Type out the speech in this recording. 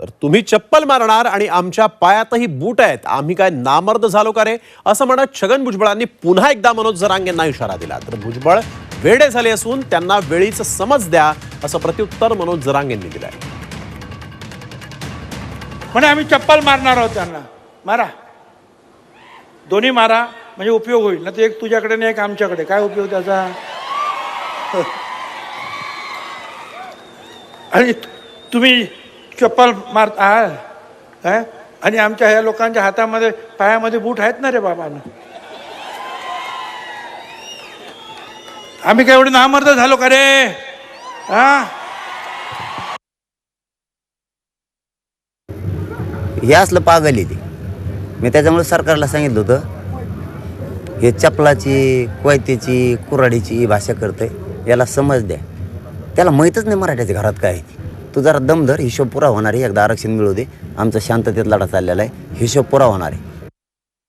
तर तुम्ही चप्पल मारणार आणि आमच्या पायातही बूट आहेत. आम्ही काय नामर्द झालो का रे? असं म्हणत छगन भुजबळांनी पुन्हा एकदा मनोज जरांगेंना इशारा दिला. तर भुजबळ वेडे झाले असून त्यांना वेळीच समज द्या असं प्रत्युत्तर मनोज जरांगेंनी दिलंय. म्हणे आम्ही चप्पल मारणार आहोत त्यांना. मारा. दोन्ही मारा म्हणजे उपयोग होईल. ना ते एक तुझ्याकडे नाही एक आमच्याकडे. काय उपयोग त्याचा? आणि तुम्ही चप्पल मारता काय आणि आमच्या ह्या लोकांच्या हातामध्ये पायामध्ये बूट आहेत ना रे बाबा आम्ही काय एवढे नामर्द झालो का रे? हा हे असलं पागल आहे ते. मी त्याच्यामुळे सरकारला सांगितलं होतं हे चपलाची कोयत्याची कुऱ्हाडीची भाषा करतंय याला समज द्या. त्याला माहीतच नाही मराठ्याच्या घरात काय आहे ती. तू जरा दमधर हिशोब पुरा होणार आहे. एकदा आरक्षण मिळू दे. आमचा शांततेत लढा चाललेला आहे. हिशोब पुरा होणार आहे.